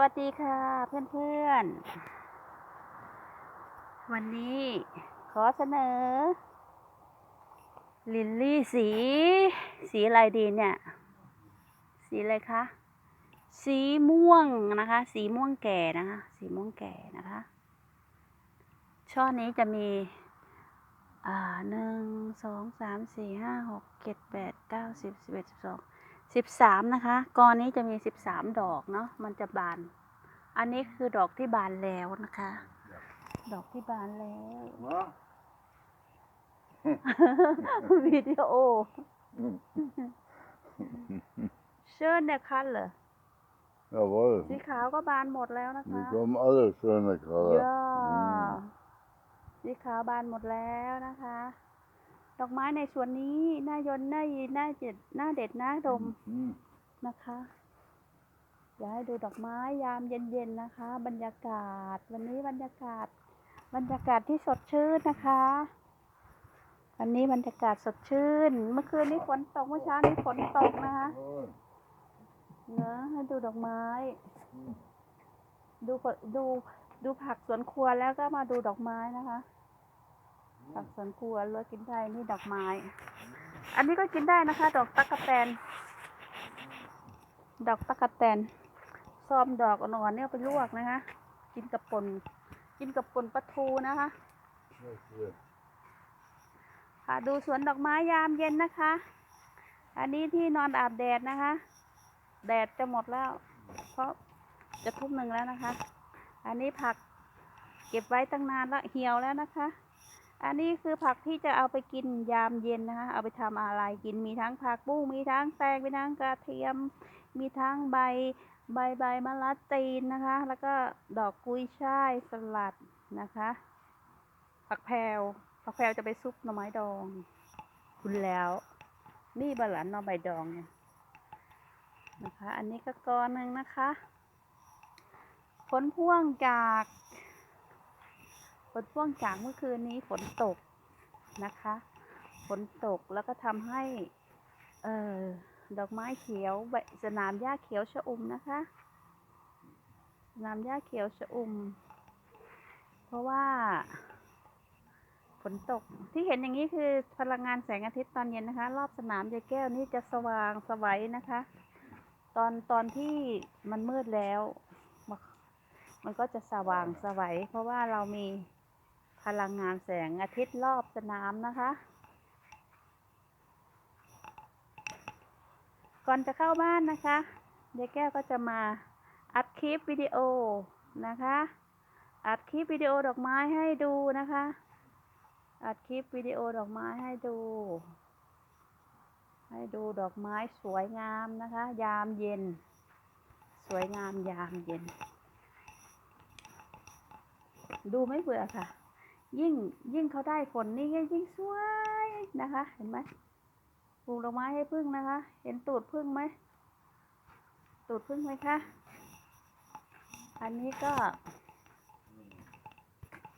วัสดีค่ะเพื่อนๆ วันนี้ขอเสนอ ลิลลี่สี สีอะไรดีเนี่ย สีอะไรคะ สีม่วงนะคะ สีม่วงแก่นะคะ สีม่วงแก่นะคะ ช่อนี้จะมี อ่าหนึ่งสองสามสี่ห้าหกเจ็ดแปดเก้าสิบสิบเอ็ดสิบสอง สิบสามนะคะกอนี้จะมีสิบสามดอกเนาะมันจะบาน อันนี้คือดอกที่บานแล้วนะคะ ดอกที่บานแล้ว Va? วิดีโอ Mm. เชิญเนี่ยคันเหรอ Jawohl. สีขาวก็บานหมดแล้วนะคะ Die kommen alle schöne Color. ย่าสีขาวบานหมดแล้วนะคะ ดอกไม้ในสวนนี้น่ายนน่ายีน่าเจ็ดน่าเด็ดน่าดม Mm. นะคะอยากให้ดูดอกไม้ยามเย็นๆนะคะ บรรยากาศ วันนี้บรรยากาศ บรรยากาศที่สดชื่นนะคะ วันนี้บรรยากาศสดชื่น เมื่อคืนนี้ฝนตกเมื่อเช้านี้ฝนตกนะคะ Jawohl. เนอะให้ดูดอกไม้ ดูผลดูดูผักสวนครัวแล้วก็มาดูดอกไม้นะคะ ผักสวนครัวเลือกกินได้นี่ดอกไม้ อันนี้ก็กินได้นะคะ ดอกตะกะแตน ดอกตะกะแตนซอมดอกอ่อนเนี่ยเอาไปลวกนะคะ กินกับปนกินกับปนปลาทูนะคะค่ะดูสวนดอกไม้ยามเย็นนะคะ อันนี้ที่นอนอาบแดดนะคะ แดดจะหมดแล้ว เพราะจะทุ่มหนึ่งแล้วนะคะ อันนี้ผักเก็บไว้ตั้งนานแล้วเหี่ยวแล้วนะคะ อันนี้คือผักที่จะเอาไปกินยามเย็นนะคะเอาไปทำอะไรกินมีทั้งผักบุ้งมีทั้งแตงมีทั้งกระเทียม มีทั้งใบใบใบมะละตีนนะคะ แล้วก็ดอกกุยช่ายสลัดนะคะ ผักแพรวผักแพรวจะไปซุปหน่อไม้ดอง คุณแล้วนี่บะหลันหน่อไม้ดองเนี่ยนะคะ อันนี้ก็กอหนึ่งนะคะ ผลพ่วงจาก ผลพ่วงจากเมื่อคืนนี้ฝนตกนะคะ ฝนตกแล้วก็ทำให้เออดอกไม้เขียวใบสนามหญ้าเขียวชะอุ่มนะคะสนามหญ้าเขียวชะอุ่มเพราะว่าฝนตกที่เห็นอย่างนี้คือพลังงานแสงอาทิตย์ตอนเย็นนะคะ รอบสนามยายแก้วนี่จะสว่างสวัยนะคะ ตอนตอนที่มันมืดแล้ว มันก็จะสว่างสวัยเพราะว่าเรามี พลังงานแสงอาทิตย์รอบสนามนะคะ ก่อนจะเข้าบ้านนะคะยายแก้วก็จะมาอัดคลิปวิดีโอนะคะ อัดคลิปวิดีโอดอกไม้ให้ดูนะคะ อัดคลิปวิดีโอดอกไม้ให้ดู ให้ดูดอกไม้สวยงามนะคะ ยามเย็น สวยงามยามเย็น ดูไม่เบื่อค่ะ ยิ่งยิ่งเขาได้ฝนนี่ยิ่งสวยนะคะ เห็นไหมปลูกดอกไม้ให้พึ่งนะคะ เห็นตูดพึ่งไหมตูดพึ่งไหมคะ อันนี้ก็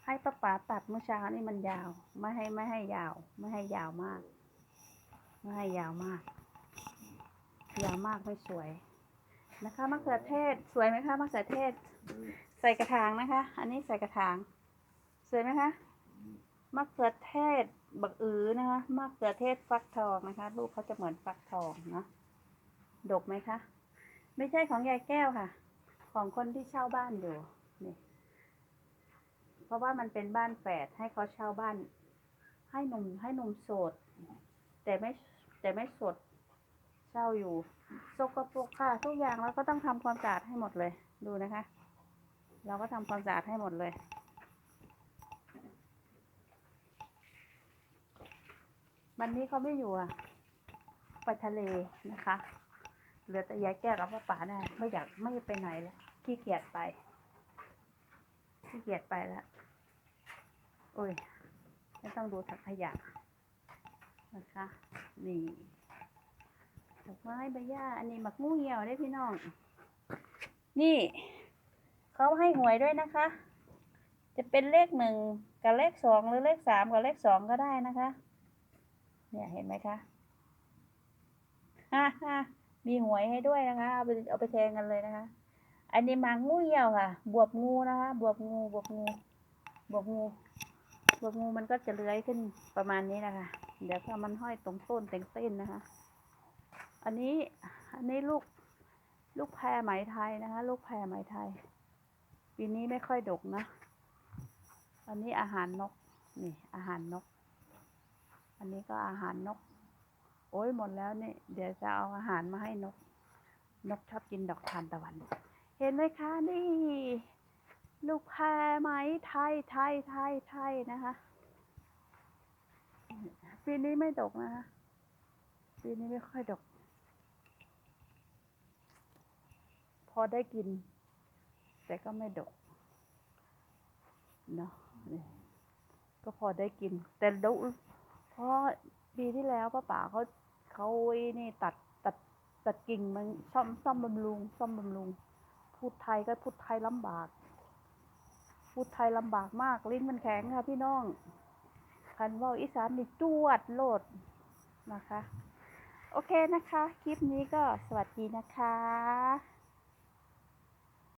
ให้ป้าป๋าตัดเมื่อเช้านี่มันยาว ไม่ให้ไม่ให้ยาว ไม่ให้ยาวมาก ไม่ให้ยาวมาก ยาวมากไม่สวยนะคะมะเขือเทศสวยไหมคะมะเขือเทศ ใส่กระถางนะคะ อันนี้ใส่กระถาง สวยไหมคะมะเขือเทศบักอือนะคะมะเขือเทศฟักทองนะคะลูกเขาจะเหมือนฟักทองเนาะดกไหมคะ ไม่ใช่ของยายแก้วค่ะ ของคนที่เช่าบ้านอยู่นี่เพราะว่ามันเป็นบ้านแฝดให้เขาเช่าบ้าน ให้หนุ่มให้หนุ่มโสด แต่ไม่แต่ไม่สดเช่าอยู่สกปรกค่ะทุกอย่างเราก็ต้องทำความสะอาดให้หมดเลย ดูนะคะ เราก็ทำความสะอาดให้หมดเลย วันนี้เขาไม่อยู่อะไปทะเลนะคะ เหลือแต่ยายแก้วกับป้าป๋าเนี่ยไม่อยากไม่ไปไหนแล้วขี้เกียจไปขี้เกียจไปแล้วโอ้ยไม่ต้องดูถังขยะนะคะ นี่ดอกไม้ใบหญ้าอันนี้หมักงูเหี่ยวได้พี่น้อง นี่เขาให้หวยด้วยนะคะ จะเป็นเลขหนึ่งกับเลขสองหรือเลขสามกับเลขสองก็ได้นะคะ เนี่ยเห็นไหมคะฮ่ามีหวยให้ด้วยนะคะ เอาไปเอาไปแทงกันเลยนะคะ อันนี้มางูเหี่ยวค่ะ บวบงูนะคะ บวบงู บวบงู บวบงู บวบงูมันก็จะเลื้อยขึ้นประมาณนี้นะคะ เดี๋ยวก็มันห้อยตรงต้นเต็งเต้นนะคะ อันนี้ อันนี้ลูก ลูกแพรไหมไทยนะคะ ลูกแพรไหมไทย ปีนี้ไม่ค่อยดกนะ อันนี้อาหารนก นี่ อาหารนก อันนี้ก็อาหารนก โอ้ยหมดแล้วนี่เดี๋ยวจะเอาอาหารมาให้นก นกชอบกินดอกทานตะวัน เห็นไหมคะนี่ ลูกแพรไหมไทยไทยไทยไทยนะคะปีนี้ไม่ดกนะคะปีนี้ไม่ค่อยดก พอได้กิน แต่ก็ไม่ดกเนาะนี่ก็พอได้กิน แต่ดู เพราะปีที่แล้วป้าป๋าเขาเขาไอ้นี่ตัดตัดตัดกิ่งมันซ่อมซ่อมบำรุงซ่อมบำรุง พูดไทยก็พูดไทยลำบาก พูดไทยลำบากมากลิ้นมันแข็งค่ะพี่น้องคันว่าอีสานนี่จวดโลดนะคะ โอเคนะคะ คลิปนี้ก็สวัสดีนะคะ